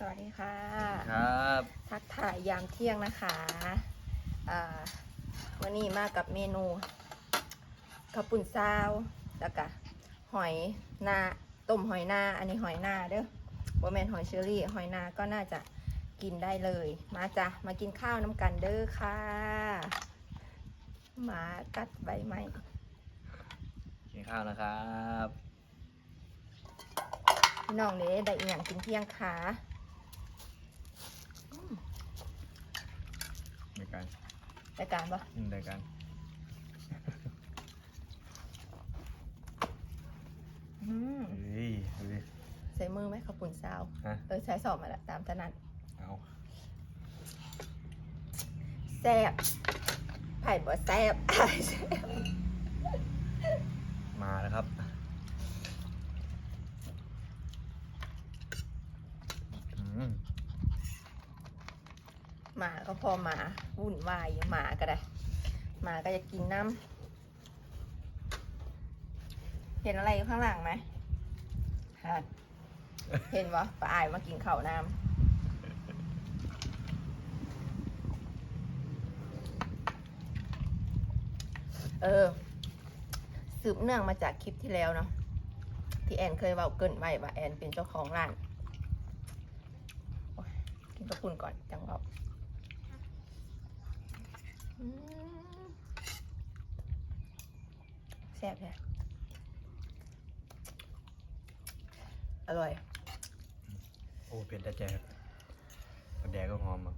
สวัสดีค่ะ ครับ ทักทายยามเที่ยงนะคะอ่าวันนี้มากับเมนูข้าวปุ่นซาวแล้วก็หอยนาต้มหอยนาอันนี้หอยนาเด้อว่าแมนหอยเชอรี่ หอยนาก็น่าจะกินได้เลย มาจ้ะ มากินข้าวน้ำกันเด้อค่ะหมากัดใบไม้กินข้าวนะครับพี่น้องเด้ได้อีหยังกินเที่ยงค่ะ ในการรายการปะอืมในการอืมเฮ้ยดูดิใส่มือไหมข้าวปุ่นซาว ฮะเออใช้สอบมาละตามถนัดเอาแซ่บไผ่บ่แซ่บอ้ายแซ่บมาแล้วครับอืม หมาก็พอหมาวุ่นวายหมาก็ได้ หมาก็จะกินน้ำเห็นอะไรอยู่ข้างหลังไหมฮะเห็นวะป้าอายมากินข้าวน้ำเออ สืบเนื่องมาจากคลิปที่แล้วเนาะที่แอนเคยเว่าเกินไว้ว่าแอนเป็นเจ้าของร้านกินกระปุนก่อนจังเว่าอืม แซ่บเลยอร่อย โอ้เปลี่ยนแต่แจกกระแดกก็หอมอะ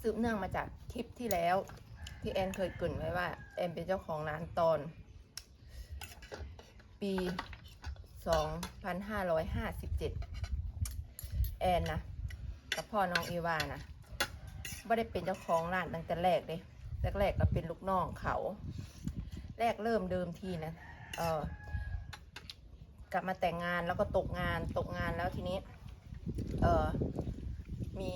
สืบเนื่องมาจากคลิปที่แล้ว ที่แอนเคยเกรินไว้ว่า แอนเป็นเจ้าของร้านตอน ปี 2557 แอนนะกับพ่อน้องอีวานะไม่ได้เป็นเจ้าของร้านตั้งแต่แรกเลยแรกๆก็เป็นลูกน้องเขา แรกเริ่มเดิมทีนะเออกลับมาแต่งงานแล้วก็ตกงานตกงานแล้วทีนี้ เออมี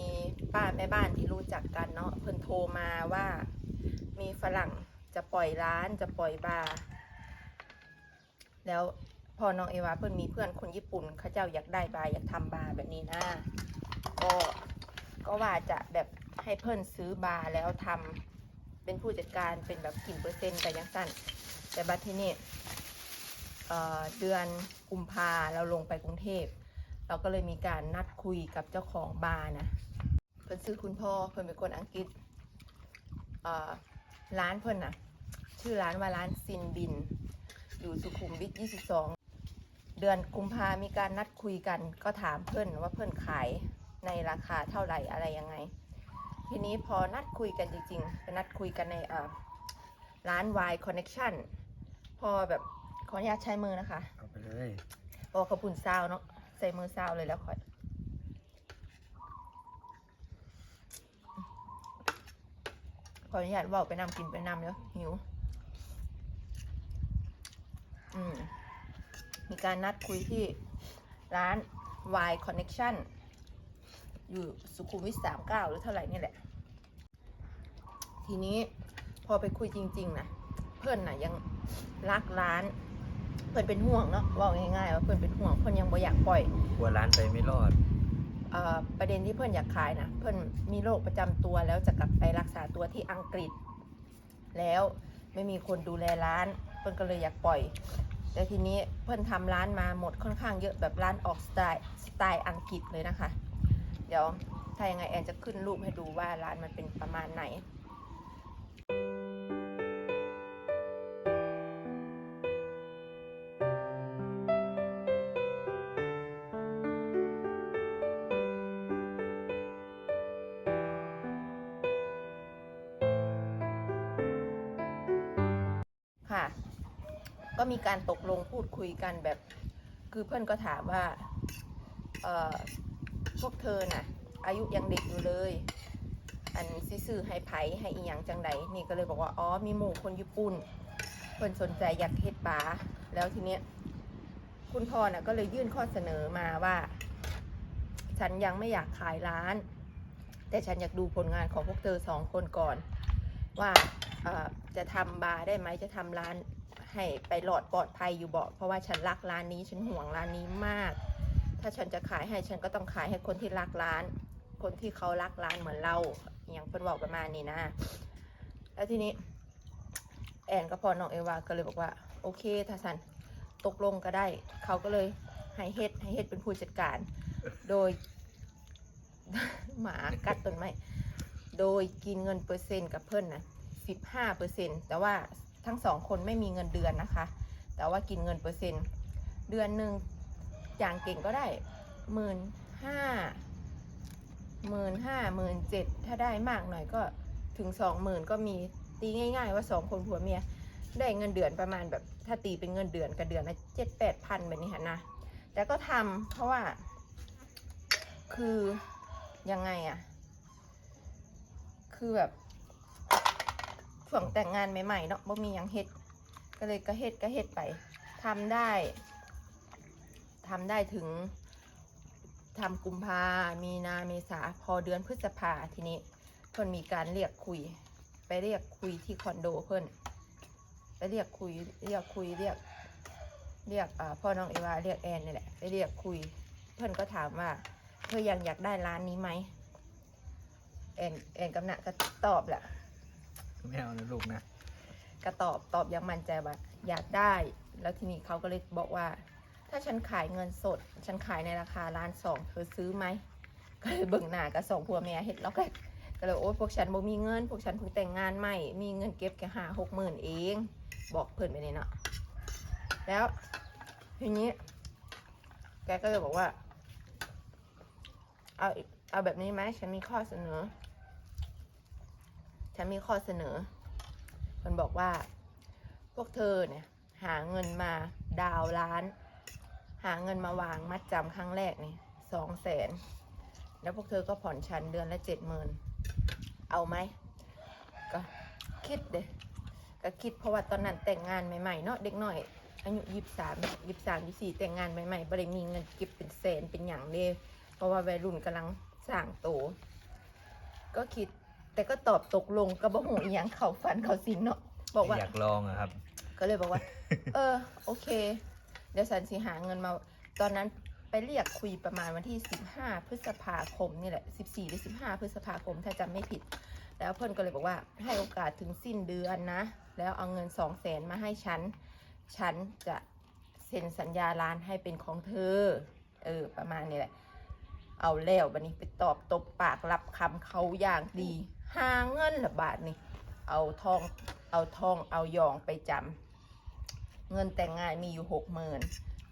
ป้าแม่บ้านที่รู้จักกันเนาะเพิ่นโทรมาว่ามีฝรั่งจะปล่อยร้านจะปล่อยบาร์แล้ว พอน้องเอวาเพิ่นมีเพื่อนคนญี่ปุ่นเขาเจ้าอยากได้บาร์อยากทำบาร์แบบนี้นะก็ก็ว่าจะแบบให้เพิ่นซื้อบาร์แล้วทำเป็นผู้จัดการเป็นแบบกี่เปอร์เซ็นต์แต่ยังสั้น แต่บัดที่นี้เอ่อเดือนกุมภาเราลงไปกรุงเทพ เราก็เลยมีการนัดคุยกับเจ้าของบาร์นะ เพิ่นซื้อคุณพ่อเพิ่นเป็นคนอังกฤษเอ่อร้านเพิ่นนะชื่อร้านว่าร้านซินบิน อยู่สุขุมวิท 22 เดือนกุมภามีการนัดคุยกัน ก็ถามเพิ่นว่าเพิ่นขายในราคาเท่าไหร่อะไรยังไง ทีนี้พอนัดคุยกันจริงๆไปนัดคุยกันในเอ่อร้าน Y Connection พอแบบขออนุญาตใช้มือนะคะเอาไปเลยพอขาวปุ่นซาวเนาะใส่มือซาวเลยแล้วค่อยขออนุญาตเว่าไปนำกินไปนำเนาะหิว อืม มีการนัดคุยที่ร้าน Y Connection อยู่สุขุมวิทสามเก้าหรือเท่าไหร่นี่แหละ ทีนี้พอไปคุยจริง ๆนะเพื่อนน่ะยังรักร้าน เพื่อนเป็นห่วงเนาะว่าง่ายๆว่าเพื่อนเป็นห่วงเพื่อนยังบ่อยากปล่อยกลัวร้านไปไม่รอดเอ่อประเด็นที่เพื่อนอยากขายนะเพื่อนมีโรคประจำตัวแล้วจะกลับไปรักษาตัวที่อังกฤษ แล้วไม่มีคนดูแลร้าน เพื่อนก็เลยอยากปล่อย แต่ทีนี้เพื่อนทำร้านมาหมดค่อนข้างเยอะแบบร้านออกสไตล์สไตล์อังกฤษเลยนะคะ เดี๋ยวถ้ายังไงแอนจะขึ้นรูปให้ดูว่าร้านมันเป็นประมาณไหน ก็มีการตกลงพูดคุยกันแบบ คือเพื่อนก็ถามว่าเออพวกเธอน่ะ อายุยังเด็กอยู่เลย อันซิซื้อให้ไผให้อีหยังจังใดนี่ก็เลยบอกว่าอ๋อมีหมู่คนญี่ปุ่นเพิ่อนสนใจอยากเฮ็ดบาร์แล้วทีเนี้ยคุณพ่อน่ะก็เลยยื่นข้อเสนอมาว่า ฉันยังไม่อยากขายร้าน แต่ฉันอยากดูผลงานของพวกเธอสองคนก่อน ว่าจะทำบาร์ได้ไหมจะทำร้าน ให้ไปหลอดปลอดภัยอยู่บอกเพราะว่าฉันรักร้านนี้ฉันห่วงร้านนี้มาก ถ้าฉันจะขายให้ฉันก็ต้องขายให้คนที่รักร้าน คนที่เขารักร้านเหมือนเราอย่างเพิ่นบอกประมาณนี้นะ แล้วทีนี้ แอนกับพ่อน้องเอวาก็เลยบอกว่า โอเคถ้าสันตกลงก็ได้ เขาก็เลยให้เฮ็ดให้เฮ็ดเป็นผู้จัดการ โดย หมากัดต้นไม้โดยกินเงินเปอร์เซ็นต์กับเพิ่นนะสิบห้าเปอร์เซ็นต์แต่ว่า ทั้งสองคนไม่มีเงินเดือนนะคะ แต่ว่ากินเงินเปอร์เซ็นต์ เดือนหนึ่งอย่างเก่งก็ได้หมื่นห้าหมื่นห้าหมื่นเจ็ดถ้าได้มากหน่อยก็ถึงสองหมื่นก็มีตีง่าย ๆ ว่าสองคนผัวเมียได้เงินเดือนประมาณแบบถ้าตีเป็นเงินเดือนก็เดือนละเจ็ดแปดพันแบบนี้ค่ะนะแต่ก็ทำเพราะว่า คือยังไงอะคือแบบ ช่วงแต่งงานใหม่ๆเนาะบ่มีหยังเฮ็ด ก็เลยก็เฮ็ดก็เฮ็ดไปทำได้ทำได้ถึงทำกุมภา มีนาเมษา พอเดือนพฤษภาทีนี้เพิ่นมีการเรียกคุย ไปเรียกคุยที่คอนโดเพิ่นไปเรียกคุย เรียกคุยเรียก เรียกอ่าพ่อน้องเอวาเรียกแอนนี่แหละ ไปเรียกคุย เพื่อนก็ถามว่าเธอยังอยากได้ร้านนี้ไหมแอนแอนกำนัก็ตอบแหละ ไม่เอานะลูกนะก็ตอบตอบอยังมั่นใจว่าอยากได้ แล้วทีนี้เขาก็เลยบอกว่า ถ้าฉันขายเงินสด ฉันขายในราคาล้านสองเธอซื้อไหมก็เลยเบิ่งหน้ากับสองผัวเมียเห็ดแล้วก็ก็เลยโอ้ยพวกฉันบ่มีเงิน พวกฉันเพิ่งแต่งงานใหม่มีเงินเก็บแค่ห้าหกหมื่นเอง บอกเพื่อนไปเลยเนาะแล้วทีนี้ แกก็เลยบอกว่า เอาเอาแบบนี้ไหมฉันมีข้อเสนอ ฉันมีข้อเสนอ มันบอกว่า พวกเธอเนี่ย หาเงินมาดาวร้าน หาเงินมาวางมัดจำครั้งแรกนี่สองแสนแล้วพวกเธอก็ผ่อนชันเดือนละเจ็ดหมื่นเอาไหมก็คิดเด้ก็คิดเพราะว่าตอนนั้นแต่งงานใหม่ๆเนาะเด็กหน่อย อายุยี่สามยี่สามยี่สี่แต่งงานใหม่ๆบ่ได้มีเงินเก็บเป็นแสนเป็นอย่างเดียวเพราะว่าวัยรุ่นกำลังสร้างโต ก็คิด แต่ก็ตอบตกลงก็บ่หูอีหยังเขาฟันเขาสินเนาะบอกว่า อยากลองอะครับ ก็เลยบอกว่า เออ โอเค เดี๋ยวสันสิหาเงินมา ตอนนั้นไปเรียกคุยประมาณวันที่ 15 พฤษภาคมนี่แหละ 14 หรือ 15 พฤษภาคม ถ้าจำไม่ผิด แล้วเพื่อนก็เลยบอกว่าให้โอกาสถึงสิ้นเดือนนะ แล้วเอาเงิน 2 0 0แสนมาให้ฉัน ฉันจะเซ็นสัญญาร้านให้เป็นของเธอ เออ ประมาณนี้แหละ เอาแล้วบันนี้ไปตอบตบปากรับคำเขาอย่างดี หาเงินละบาทนี่ เอาทอง เอาทอง เอายองไปจำ เงินแต่งงานมีอยู่หกหมื่น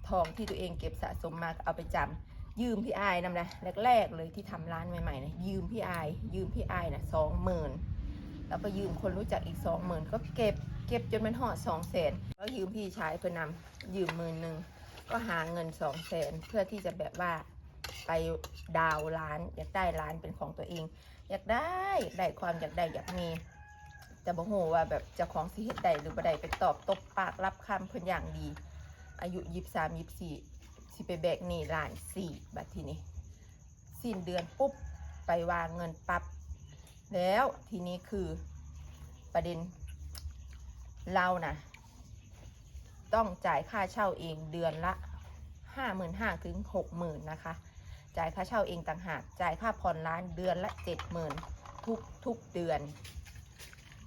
ทองที่ตัวเองเก็บสะสมมาเอาไปจำ ยืมพี่อายนำนะแรกๆเลยที่ทำร้านใหม่ๆนะยืมพี่อาย ยืมพี่อายนะสองหมื่นแล้วก็ยืมคนรู้จักอีกสองหมื่นก็เก็บ เก็บจนมันหอดสองแสนแล้วยืมพี่ชายเพื่อนำยืมหมื่นหนึ่งก็หาเงินสองแสนเพื่อที่จะแบบว่าไปดาวร้านอยากได้ร้านเป็นของตัวเอง อยากได้ได้ความอยากได้อยากมีแต่บอกโหว่าแบบเจ้าของสิเฮ็ดใดหรือบ่ได้ไปตอบตบปากรับคำเพิ่นอย่างดี อายุยี่สามยี่สี่สิไปแบกหนี้ล้านสี่บัดทีนี้สิ้นเดือนปุ๊บไปวางเงินปับ๊บแล้วทีนี้คือประเด็นเรานะต้องจ่ายค่าเช่าเองเดือนละห้าหมื่นห้าถึงหกหมื่นนะคะ จ่ายค่าเช่าเองต่างหาก จ่ายค่าผ่อนร้านเดือนละเจ็ดหมื่นทุกทุกเดือน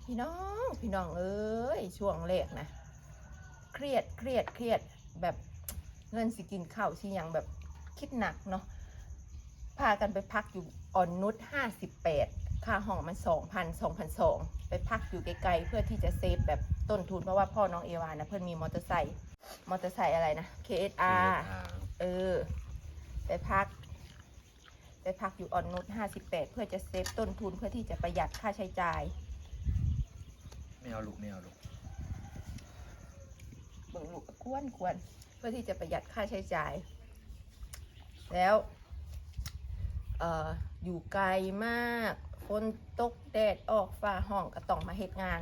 พี่น้องพี่น้องเอ้ยช่วงแรกนะ เครียดเครียดเครียดแบบเงินสิกินข้าวสิหยังแบบคิดหนักเนาะพากันไปพักอยู่อ่อนนุชห้าสิบแปดค่าห้องมันสองพันสองพันสองไปพักอยู่ไกลๆเพื่อที่จะเซฟแบบต้นทุนเพราะว่าพ่อน้องเอวานะเพื่อนมีมอเตอร์ไซค์มอเตอร์ไซค์อะไรนะ KSR เออ ไปพัก ไปพักอยู่อ่อนนุชห้าสิบแปดเพื่อจะเซฟต้นทุนเพื่อที่จะประหยัดค่าใช้จ่ายไม่เอาลูกไม่เอาลูกเบิ่งลูกก็ควรควรเพื่อที่จะประหยัดค่าใช้จ่าย แล้วเอ่ออยู่ไกลมากฝนตกแดดออกฟ้าห้องก็ต้องมาเฮ็ดงาน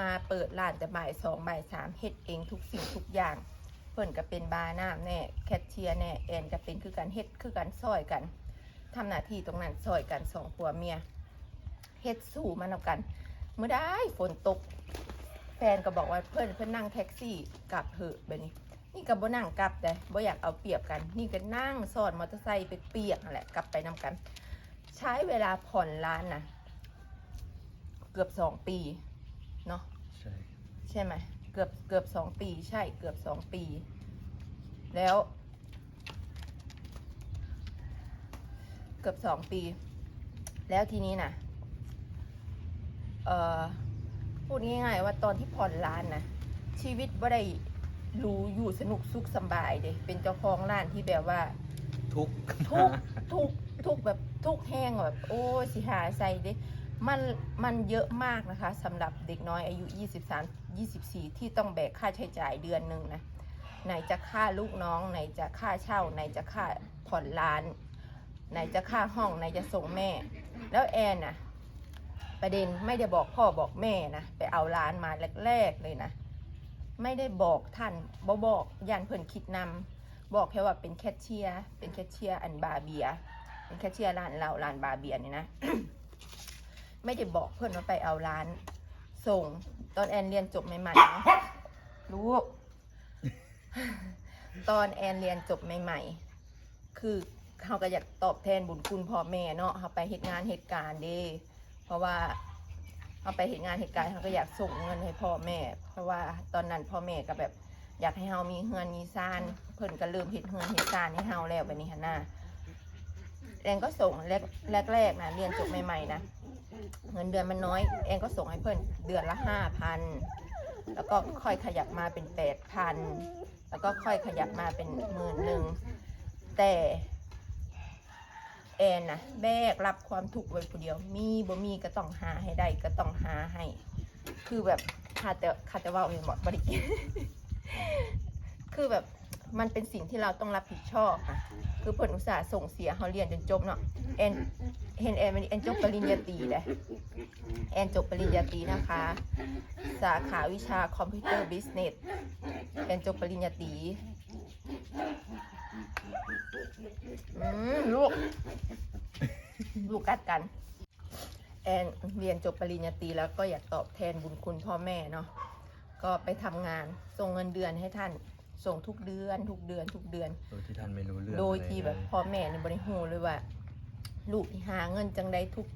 มาเปิดร้านแต่บ่ายสองบ่ายสามเฮ็ดเองทุกสิ่งทุกอย่างเพิ่นก็เป็นบาร์น้ำแน่แคชเชียร์แน่แอนก็เป็นคือการเฮ็ดคือการซอยกัน ทำหน้าที่ตรงนั้นซอยกันสองผัวเมียเฮ็ดสู้มานำกันเมื่อได้ฝนตก แฟนก็บอกว่าเพื่อนเพื่อนนั่งแท็กซี่กลับเถอะแบบนี้ นี่ก็บ่นั่งกลับแต่บ่อยากเอาเปรียบกัน นี่ก็นั่งซ้อนมอเตอร์ไซค์ไปเปียกนั่นแหละกลับไปนำกัน ใช้เวลาผ่อนร้านนะเกือบสองปีเนาะใช่ใช่ไหมเกือบเกือบสองปี ใช่เกือบสองปี แล้ว เกือบสองปี แล้วทีนี้นะเอ่อพูดง่ายๆว่าตอนที่ผ่อนร้านนะชีวิตว่าได้รู้อยู่สนุกสุขสำบายเด้เป็นเจ้าของร้านที่แบบว่า ทุกทุกทุกทุกแบบทุกแห้งแบบ โอ้ยสิหาใส่เด้มันมันเยอะมากนะคะสำหรับเด็กน้อยอายุ 23 24 ที่ต้องแบกค่าใช้จ่ายเดือนหนึ่งนะไหนจะค่าลูกน้อง ไหนจะค่าเช่า ไหนจะค่าผ่อนร้าน ไหนจะค่าห้องไหนจะส่งแม่ แล้วแอนน่ะประเด็นไม่ได้บอกพ่อบอกแม่นะไปเอาร้านมาแรกๆเลยนะ ไม่ได้บอกท่านบอบอกยันเพิ่นคิดนำบอกแค่ว่าเป็นแคชเชียร์เป็นแคชเชียร์อันบาเบีย เป็นแคชเชียร์ร้านเราร้านบาเบียนี่นะไม่ได้บอกเพื่อนว่าไปเอาร้าน ส่งตอนแอนเรียนจบใหม่ๆเนาะลูกตอนแอนเรียนจบใหม่ ๆ คือ เขาก็อยากตอบแทนบุญคุณพ่อแม่เนาะเขาไปเหตุงานเหตุการณ์ด้เพราะว่าเขาไปเหตุงานเหตุการณ์เขาก็อยากส่งเงินให้พ่อแม่ เพราะว่าตอนนั้นพ่อแม่ก็แบบอยากให้เฮามีเฮือนมีซ่านเพิ่นก็เริ่มเฮ็ดเฮือนเฮ็ดซานให้เฮาแล้วแบบนี้หั่นน่ะแอนก็ส่งแรกแรกๆนะเรียนจบใหม่ๆนะเงินเดือนมันน้อยแอนก็ส่งให้เพิ่นเดือนละห้าพันแล้วก็ค่อยขยับมาเป็นแปดพันแล้วก็ค่อยขยับมาเป็นหมื่นหนึ่งแต่ แอนนะแบกรับความทุกข์ไว้คนเดียว มีบ่มีก็ต้องหาให้ได้ก็ต้องหาให้ คือแบบขาดแต่ขาดแต่ว่าเองบอกบริกินคือแบบมันเป็นสิ่งที่เราต้องรับผิดชอบอะคือเพิ่นอุตส่าห์ส่งเสียเขาเรียนจนจบเนาะแอนเห็นแอนแอนจบปริญญาตรีเลยแอนจบปริญญาตรีนะคะ สาขาวิชาคอมพิวเตอร์บิสเนสแอนจบปริญญาตรี อืมลูก ลูกกัดกัน แอนเรียนจบปริญญาตรีแล้วก็อยากตอบแทนบุญคุณพ่อแม่เนาะก็ไปทำงานส่งเงินเดือนให้ท่าน ส่งทุกเดือนทุกเดือนทุกเดือน โดยที่ท่านไม่รู้เรื่องโดยอะไรที่แบบเลยพ่อแม่ในบริหูเลยว่า ลูกที่หาเงินจังใดทุก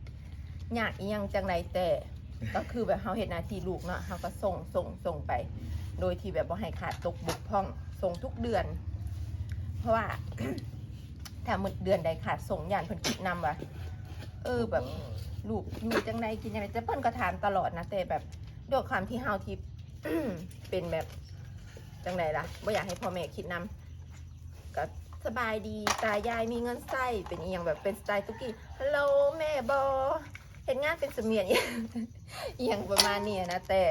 ยากอีหยังจังใดแต่ ก็คือแบบเขาเห็นหน้าที่ลูกเนาะเขาก็ส่งส่งส่งไป โดยที่แบบว่าให้ขาดตกบกพร่องส่งทุกเดือน เพราะว่า ถ้ามืดเดือนใดขาดส่งยานเพิ่นคิดนำว่าเออแบบลูกอยู่จังใดกินจังใดแต่เพิ่นก็ถามตลอดนะแต่แบบด้วยความที่เฮาที่เป็นแบบจังใดล่ะบ่อยากให้พ่อแม่คิดนำก็สบายดีตายายมีเงินใส่เป็นอีหยังแบบเป็นสไตล์ตุกกี้ฮัลโหลแม่บอเห็นงานเป็นเสมียนอีหยังอีหยังประมาณนี้นะแต่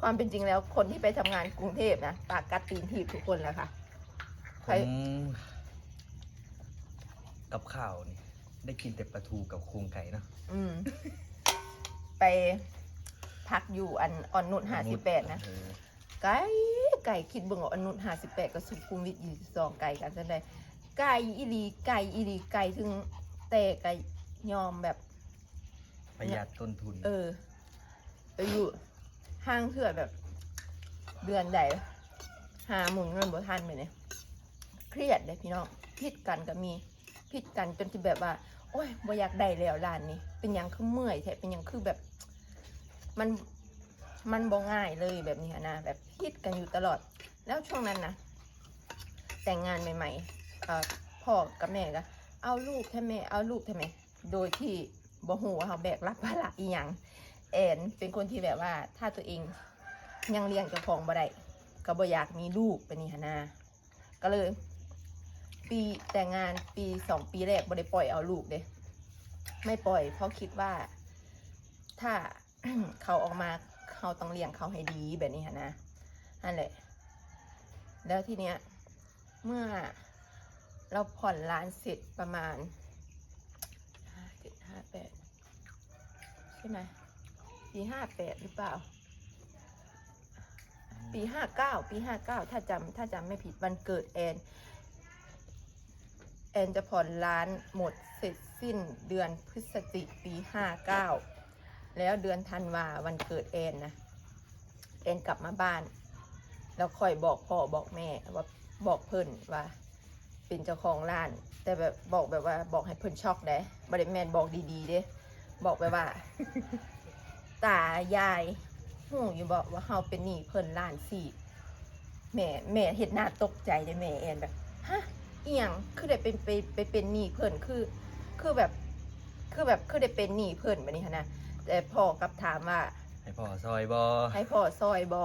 ความเป็นจริงแล้วคนที่ไปทำงานกรุงเทพนะปากกัดตีนถีบทุกคนแหละค่ะใคผรม กับข้าวนี่ได้กินแต่ปลาทูกับโครงไก่เนอะอืม ไปพักอยู่อันออนนุชห้าสิบแปดนะ เออไก่ไก่คิดเบิ่งว่าอนุห้าสิบแปดกับสุขุมวิทยี่สิบสองไก่กันจะได้ไก่อีหลีไก่อีหลีไก่ถึงแต่ไก่ยอมแบบ ประหยัดต้นทุน เออไปอยู่ห้างเถื่อแบบ เดือนใดหาหมุนเงินบ่ทันไปเนี่ยเครียดเลยพี่น้องพิดกันก็มี พิดกันจนที่แบบว่า โอ้ยบ่อยากได้แล้วร้านนี้ เป็นหยังคือเมื่อยแท้เป็นหยังคือแบบมันมันบ่ง่ายเลยแบบนี้นะแบบพิดกันอยู่ตลอด แล้วช่วงนั้นนะแต่งงานใหม่ๆเอ่อพ่อกับแม่ก็เอาลูกแท้แม่เอาลูกแท้แม่โดยที่บ่ฮู้ว่าเขาแบกรับภาระอีหยังแอนเป็นคนที่แบบว่าถ้าตัวเองยังเลี้ยงเจ้าของบ่ได้ก็บ่อยากมีลูกเป็นนี่หนนะก็เลย ปีแต่งงานปีสองปีแรกบ่ได้ปล่อยเอาลูกเด้ไม่ปล่อย เพราะคิดว่า ถ้าเขาออกมาเขาต้องเลี้ยงเขาให้ดีแบบนี้นนะนั่นแหละ แล้วทีเนี้ย เมื่อเราผ่อนร้านเสร็จประมาณห้าเจ็ดห้าแปดใช่ไหมปีห้าแปดหรือเปล่า ปีห้าเก้าปีห้าเก้าถ้าจำถ้าจำไม่ผิดวันเกิดแอน แอนจะผ่อนร้านหมดเสร็จสิ้นเดือนพฤศจิกปีห้าเก้าแล้วเดือนธันวาวันเกิดแอนนะแอนกลับมาบ้าน แล้วค่อยบอกพ่อบอกแม่ว่าบอกเพิ่นว่าเป็นเจ้าของร้าน แต่แบบบอกแบบว่าบอกให้เพิ่นช็อกได้บริแมนบอกดีๆเด้บอกไปว่า ตายายหูอยู่บอกว่าเฮาเป็นหนี้เพิ่นล้านสี่แม่แม่เห็นหน้าตกใจเลยแม่แอนแบบฮะ เอียงคือได้เป็นไปไปเป็นหนี้เพิ่นคือ คือแบบ คือแบบคือได้เป็นหนี้เพิ่นแบบนี้หั้นนะแต่พ่อกลับถามว่า ให้พ่อซอยบอให้พ่อซอยบอ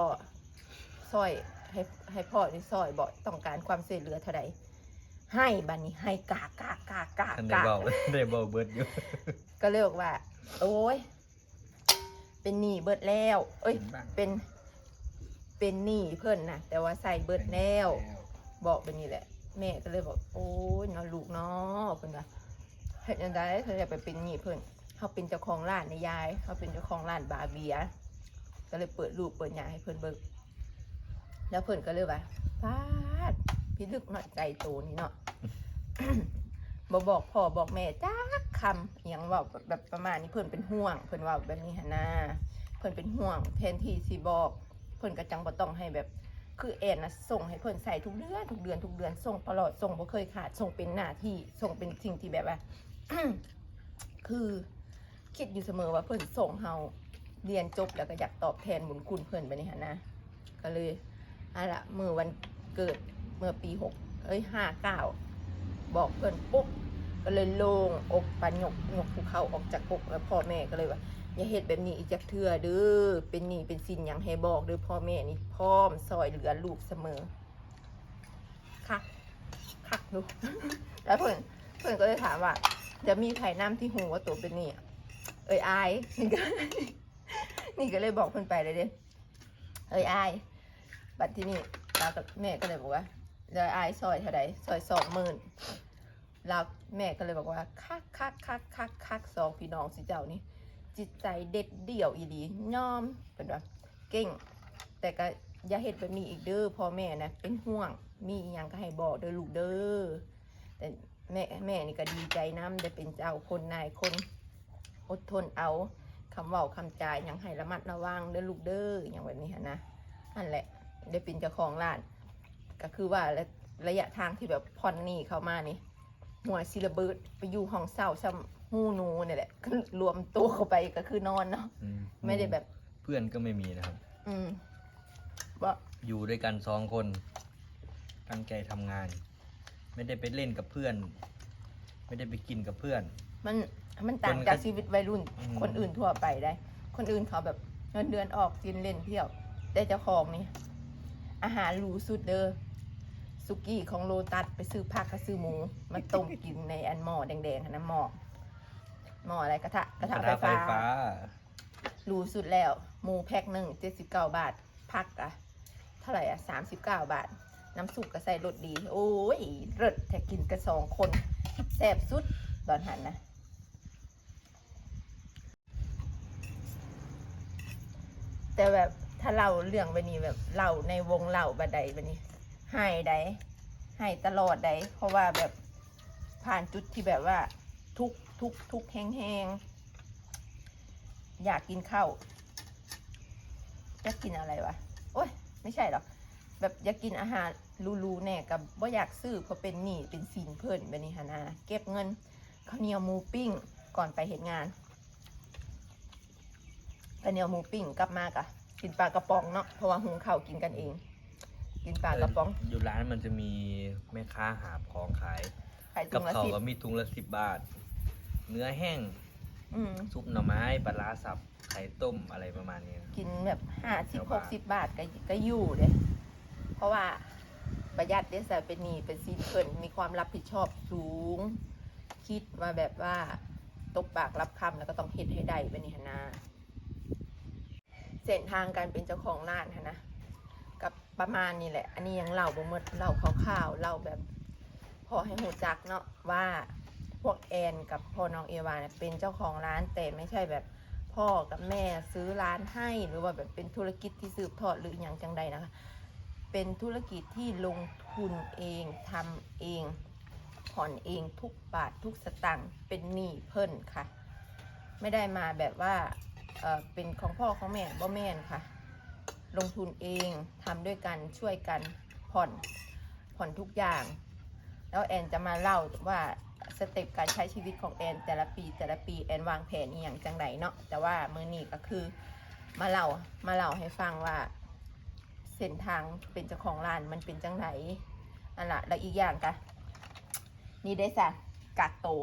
ซอยให้ให้พ่อนี่ซอยบอต้องการความช่วยเหลือเท่าใดให้บัดนี้ให้กากากากาท่านได้กาเบาได้เบาเบิดอยู่ก็เลยบอกว่า โอ้ย เป็นหนี้เบิดแล้ว เอ้ย เป็น เป็นหนี้เพิ่นนะแต่ว่าใส่เบิดแล้วบอกแบบนี้แหละ แม่ก็เลยบอกโอ้ยเนาะลูกเนาะเพิ่นว่าเฮ็ดยังไงเธอจะไปเป็นหนี้เพิ่นเขาเป็นเจ้าของร้านในยายเขาเป็นเจ้าของร้านบาเบีย ก็เลยเปิดรูปเปิดหยาให้เพิ่นเบิ่งแล้วเพิ่นก็เลยว่าฟาดพี่ลึกหน่อยใจโตนี่เนาะบอบอกพ่อบอกแม่จ้าคำอย่างว่าแบบประมาณนี้เพิ่อนเป็นห่วง เพิ่อนว่าแบบนี้ฮะนะเพิ่อนเป็นห่วงแทนที่สิบอก เพิ่อนก็จังบ่ต้องให้แบบ คือแอนนะส่งให้เพิ่นใส่ทุกเดือนทุกเดือนทุกเดือนส่งตลอดส่งบ่เคยขาดส่งเป็นหน้าที่ส่งเป็นสิ่งที่แบบว่า คือคิดอยู่เสมอว่าเพิ่นส่งเฮาเรียนจบแล้วก็อยากตอบแทนบุญคุณเพิ่นไปนี่ฮะนะ ก็เลยอาละเมื่อวันเกิดเมื่อปีหกเอ้ยห้าเก้าบอกเพิ่นปุ๊บ ก็เลยโล่งอกปันหยกหยกภูเขาออกจากอกแล้วพ่อแม่ก็เลยว่าอย่าเฮ็ดแบบนี้อีกจักเทื่อเด้อเป็นหนี้เป็นสินหยังให้บอกเด้อพ่อแม่นี่พร้อมซอยเหลือลูกเสมอคักคักลูกแล้วเพื่อนเพื่อนก็เลยถามว่า จะมีไผ่น้ำที่หูว่าตัวเป็นหนี้เอ้ยอายนี่ก็นี่ก็เลยบอกเพื่อนไปเลยเด้เอ้ยอายบัดที่นี่เรากับแม่ก็เลยบอกว่าเดี๋ยวอายซอยเท่าไดซอยสองหมื่นเรา แม่ก็เลยบอกว่าคักคักคักคักคักสองพี่น้องสิเจ้านี่จิตใจเด็ดเดี่ยวอีหลียอมเป็นว่าเก่ง แต่ก็อย่าเฮ็ดแบบนี้อีกเด้อพ่อแม่นะเป็นห่วงมีอหยังก็ให้บอกเด้อลูกเด้อแต่แม่แม่นี่ก็ดีใจน้ำได้เป็นเจ้าคนนายคนอดทนเอาคำเว้าคำจาหยังให้ระมัดระวังเด้อลูกเด้ออย่างแบบนี้นนะนั่นแหละได้เป็นเจ้าของร้าน ก็คือว่าระระยะทางที่แบบผ่อนหนี้เข้ามานี่ หัวซิระเบิดไปอยู่ห้องเศร้าซ้ำหูหนูเนี่ยแหละก็รวมตัวเข้าไปก็คือนอนเนาะอืไม่ได้แบบ เพื่อนก็ไม่มีนะครับ อืมว่าอยู่ด้วยกันสองคน ตั้งใจทำงาน ไม่ได้ไปเล่นกับเพื่อน ไม่ได้ไปกินกับเพื่อน มันมันต่างคนก็จากชีวิตวัยรุ่น อืม คนอื่นทั่วไปได้ คนอื่นเขาแบบเงินเดือนออกกินเล่นเที่ยว แต่เจ้าของนี่อาหารหรูสุดเด้อ สุกี้ของโลตัสไปซื้อผักกับซื้อหมูมาต้มกินในอันหม้อแดงๆอันนะหม้อหม้ออะไรกระทะกระทะกระไฟทะไฟฟ้าฟ้าหรูสุดแล้วหมูแพ็คหนึ่งเจ็ดสิบเก้าบาทผักอะเท่าไหร่อะสามสิบเก้าบาท น้ำซุปก็ใส่รสดี โอ้ยเลิศแค่กินกันสองคนแซ่บสุดตอนหันนะแต่แบบถ้าเราเรื่องไปนี้แบบเล่าในวงเล่าบัดใดบัดนี้ ให้ใดให้ตลอดใดเพราะว่าแบบผ่านจุดที่แบบว่าทุกทุกทุกแห้งแห้งอยากกินข้าวจะกินอะไรวะโอ้ยไม่ใช่หรอกแบบอยากกินอาหารรูๆแน่กับว่าอยากซื้อเพราะเป็นหนี้เป็นสินเพิ่นแบบนี้ฮะนะเก็บเงินข้าวเหนียวหมูปิ้งก่อนไปเห็นงานข้าวเหนียวหมูปิ้งกลับมากะกินปลากระป๋องเนาะเพราะว่าหุงข้าวกินกันเอง กินปลากระป๋องอยู่ร้านมันจะมีแม่ค้าหาบของขายขายถุกับงละเขาวสิบก็มีถุงละสิบบาท เนื้อแห้ง อืมซุปหน่อไม้ปลาร้าสับไข่ต้มอะไรประมาณนี้นะกินแบบห้าสิบเดี๋ยวหว่ากสิบบาทก็ก็อยู่เลยเพราะว่าประหยัดเดซ่เป็นหนี้เป็นสินเพิ่นมีความรับผิดชอบสูง คิดมาแบบว่าตกปากรับคำแล้วก็ต้องเฮ็ดให้ได้แบบนี้หนนะเส้นทางการเป็นเจ้าของร้านหั้นนะกับ ประมาณนี้แหละ อันนี้ยังเล่าบ่หมดเล่าคร่าวๆเล่าแบบพอให้หูจักเนาะว่าพวกแอนกับพ่อน้องเอวาเนี่ยเป็นเจ้าของร้านแต่ไม่ใช่แบบพ่อกับแม่ซื้อร้านให้หรือว่าแบบเป็นธุรกิจที่สืบทอดหรืออย่างจังใดนะคะ เป็นธุรกิจที่ลงทุนเองทำเองผ่อนเองทุกบาททุกสตังค์เป็นหนี้เพิ่นค่ะ ไม่ได้มาแบบว่าเออเป็นของพ่อของแม่บ่แม่นค่ะ ลงทุนเองทำด้วยกันช่วยกันผ่อนผ่อนทุกอย่าง แล้วแอนจะมาเล่าว่าสเต็ปการใช้ชีวิตของแอนแต่ละปีแต่ละปีแอนวางแผนอย่างจังไหนเนาะแต่ว่ามือนี้ก็คือมาเล่ามาเล่าให้ฟังว่าเส้นทางเป็นเจ้าของร้านมันเป็นจังไหนอันละแล้วอีกอย่างกะนี่ได้สะกักโตว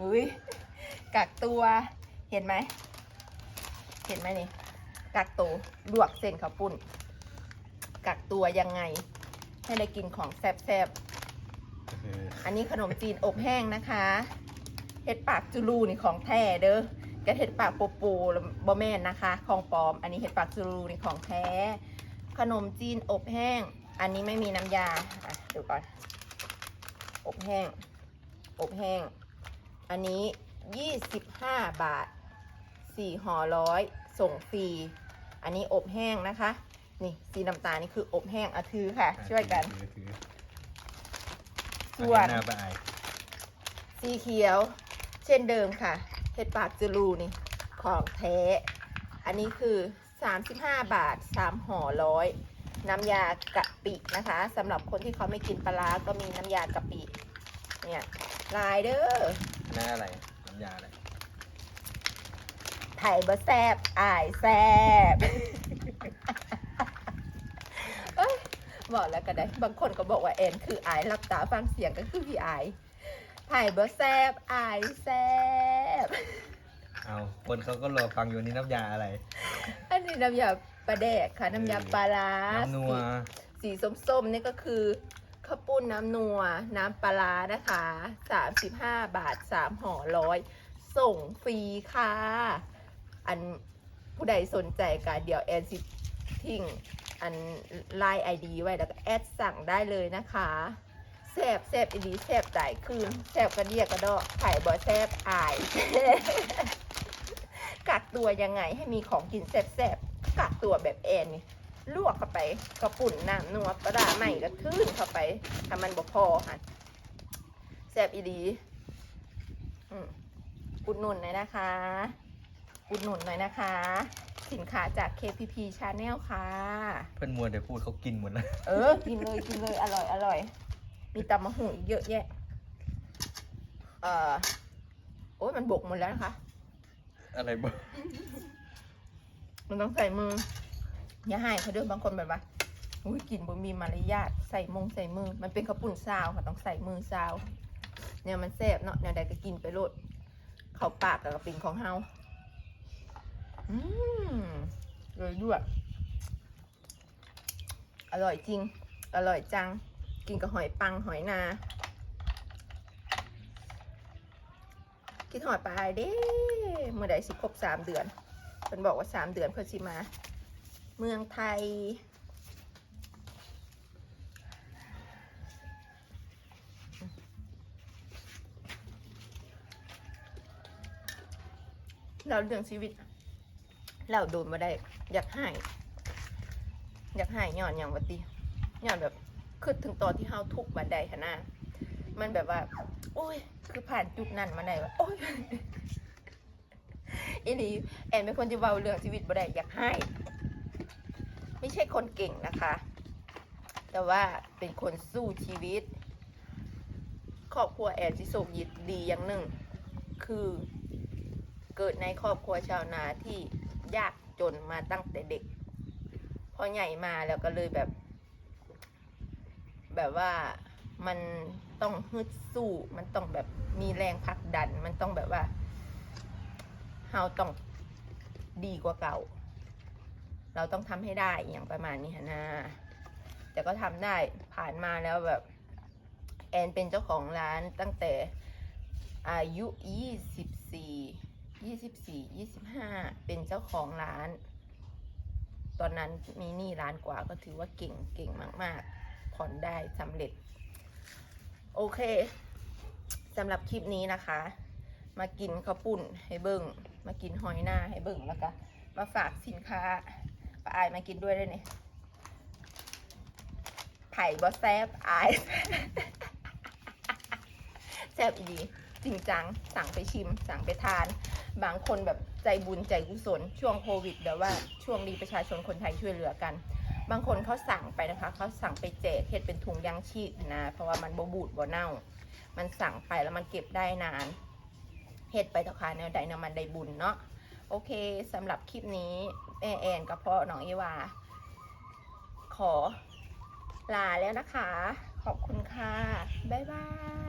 อุ้ยกักตัวเห็นไหมเห็นไหมนี่ กักตัวลวกเส้นข้าวปุ้น กักตัวยังไง ให้ได้กินของแซ่บๆก็คืออันนี้ขนมจีนอบแห้งนะคะเห็ดปากจูลูนี่ของแท้เด้อกับเห็ดปากโปโปบะแม่นนะคะ ของปลอม อันนี้เห็ดปากจูลูนี่ของแท้ ขนมจีนอบแห้ง อันนี้ไม่มีน้ำยาอะดูก่อน อบแห้ง อบแห้ง อันนี้ 25 บาท4ห่อร้อย ส่งฟรี อันนี้อบแห้งนะคะ นี่สีน้ำตาลนี่คืออบแห้งอะถือค่ะ ช่วยกัน ถือถือส่วนเอาเห็นหน้าไปอายสีเขียว เช่นเดิมค่ะ เห็ดปากจูรูนี่ ของแท้ อันนี้คือ 35 บาท 3ห่อร้อยน้ำยากะปินะคะสำหรับคนที่เขาไม่กินปลาร้าก็มีน้ำยากะปิ เนี่ยลายเด้อหน้าอะไร น้ำยาอะไร ไถ่บะแซบอายแซบเอ้ยบอกแล้วก็ได้ บางคนก็บอกว่าแอนคืออายรับตาฟังเสียงก็คือพี่อายไถ่บะแซบอายแซบเอาคนเขาก็รอฟังอยู่นี่น้ำยาอะไร อันนี้น้ำยาปลาแดกค่ะน้ำยาปลาร้าน้ำนัว สีสีส้มๆนี่ก็คือข้าวปุ้นน้ำนัว น้ำปลาร้านะคะ 35 บาท 3ห่อร้อยส่งฟรีค่ะ อันผู้ใดสนใจก็เดี๋ยวแอนสิทิ้งอันไลน์ไอดีไว้แล้วก็แอดสั่งได้เลยนะคะแซบแซบอีดีแซบจ่ายคืนแซบกระเดียกระดอกไข่บ่แซบอาย กักตัวยังไงให้มีของกินแซบๆกักตัวแบบแอนนี่ลวกเข้าไปกระปุ่นน้ำนัวปลาร้าใหม่ก็ทื่นเข้าไปถ้ามันบ่พอค่ะแซบอีดีอืมอุดหนุนหน่อยนะคะ อุดหนุนหน่อยนะคะ สินค้าจาก KPP Channel ค่ะ เพื่อนมัวแต่พูดเขากินหมดแล้วเออ กินเลยกินเลยอร่อยอร่อยมีตำมะหุ่งอีกเยอะแยะ เอ่อโอ้ยมันบกหมดแล้วนะคะ อะไรบ้างมันต้องใส่มือ อย่าให้เขาเด้วยบางคนแบบว่าอุ้ยกินบ่มีมารยาทใส่มงใส่มือ มันเป็นข้าวปุ้นซาวค่ะต้องใส่มือซาวเนี่ยมันแซ่บเนาะเนี่ยใดก็กินไปโลดเข้าปากกับกระปินของเฮา อืมเลยด้วยอร่อยจริง อร่อยจัง กินกับหอยปังหอยนาคิดหอยปลายเด้เมื่อใดสิครบสามเดือนเพิ่นบอกว่าสามเดือนเพิ่นสิมา เมืองไทย เราเรื่องชีวิต เราโดนมาได้ อยากให้อยากให้ย้อนอย่างวัติย้อนแบบคือถึงตอนที่เฮาทุกบันไดขนาดมันแบบว่า โอ้ย คือผ่านจุดนั้นมาได้ว่าโอ้ยอีนี่แอนเป็นคนที่เว้าเรื่องชีวิตบ่ได้อยากให้ ไม่ใช่คนเก่งนะคะ แต่ว่าเป็นคนสู้ชีวิต ครอบครัวแอนที่โชคดีดีอย่างหนึ่ง คือเกิดในครอบครัวชาวนาที่ ยากจนมาตั้งแต่เด็ก พอใหญ่มาแล้วก็เลยแบบ แบบว่ามันต้องฮึดสู้ มันต้องแบบมีแรงผลักดัน มันต้องแบบว่าเราต้องดีกว่าเก่า เราต้องทำให้ได้อย่างประมาณนี้ฮะนะแต่ก็ทำได้ผ่านมาแล้วแบบ แอนเป็นเจ้าของร้านตั้งแต่อายุ 24 24 25 เป็นเจ้าของร้าน ตอนนั้นมีหนี้ร้านกว่าก็ถือว่าเก่งเก่งมาก ๆ ผ่อนได้สำเร็จ โอเคสำหรับคลิปนี้นะคะ มากินข้าวปุ้นให้เบิ่งมากินหอยหน้าให้เบิ่งแล้วก็มาฝากสินค้าป้าอายมากินด้วยได้เนี่ยไผ่บอแซบอายแซบอีดีจริงจัง สั่งไปชิม สั่งไปทาน บางคนแบบใจบุญใจกุศลช่วงโควิดเดี๋ยวว่าช่วงนี้ประชาชนคนไทยช่วยเหลือกัน บางคนเขาสั่งไปนะคะเขาสั่งไปแจกเฮ็ดเป็นถุงยางชีพนะเพราะว่ามันบบูดบ่เน่า มันสั่งไปแล้วมันเก็บได้นานเฮ็ดไปเถอะค่ะแนวใดแนวมันได้บุญเนาะโอเคสำหรับคลิปนี้แอแอนกับพ่อน้องเอวา ขอลาแล้วนะคะ ขอบคุณค่ะ บ๊ายบาย